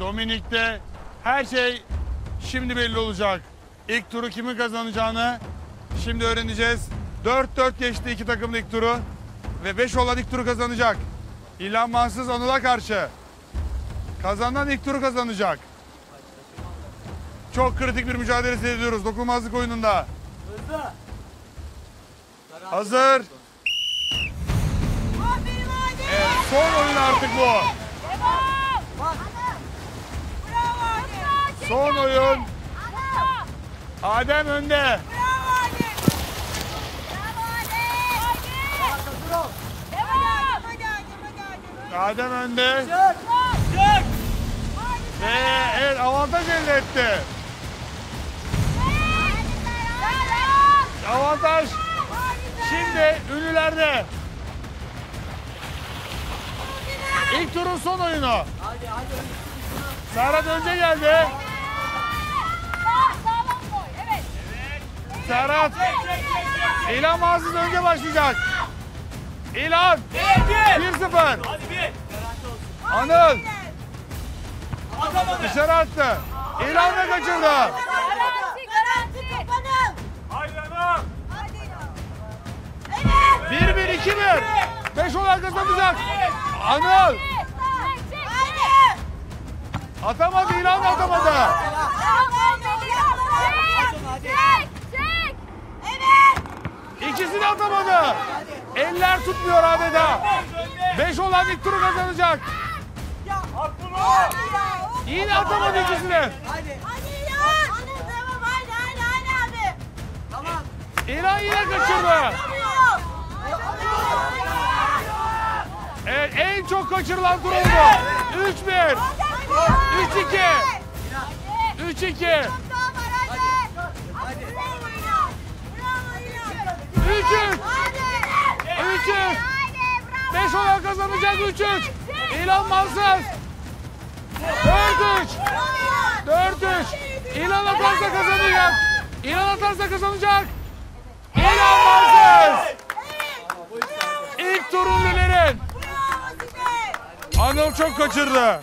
Dominik'te her şey şimdi belli olacak. İlk turu kimin kazanacağını şimdi öğreneceğiz. 4-4 geçti iki takım ilk turu. Ve 5 olan ilk turu kazanacak. İlhan Mansız Anıl'a karşı. Kazanan ilk turu kazanacak. Çok kritik bir mücadele seyrediyoruz dokunmazlık oyununda. Hazır. Aferin. Evet, son oyun artık bu. Son oyun. Adem önde. Adem önde. Çık. Çık. Ve evet avantaj elde etti. Avantaj şimdi ünlülerde. İlk turun son oyunu. Hadi hadi. Serhat önce geldi. Serhat. İlhan Mazlum önce başlayacak. İlhan. 1-0. Hadi bir. Anıl dışarı attı. İlhan da kaçırdı. Anam. Hadi. Evet. 1-1, 2-1. 5 olan kazanacak. Anıl. Atamadı İlhan da atamadı. De atamadı. Eller tutmuyor adeta. 5 olan ilk turu kazanacak. Yine atamadı ikisini. Hadi. İlhan yine kaçırdı. Evet en çok kaçırılan tur oldu. 3-1. 3-2. 3-2. 3-2. 5 olan kazanacak 3-3. İlan Mansız. 4-3. 4-3. İlan atarsa kazanacak. İlan atarsa kazanacak. İlan Mansız. İlk turun Lüler'in. Adam çok kaçırdı.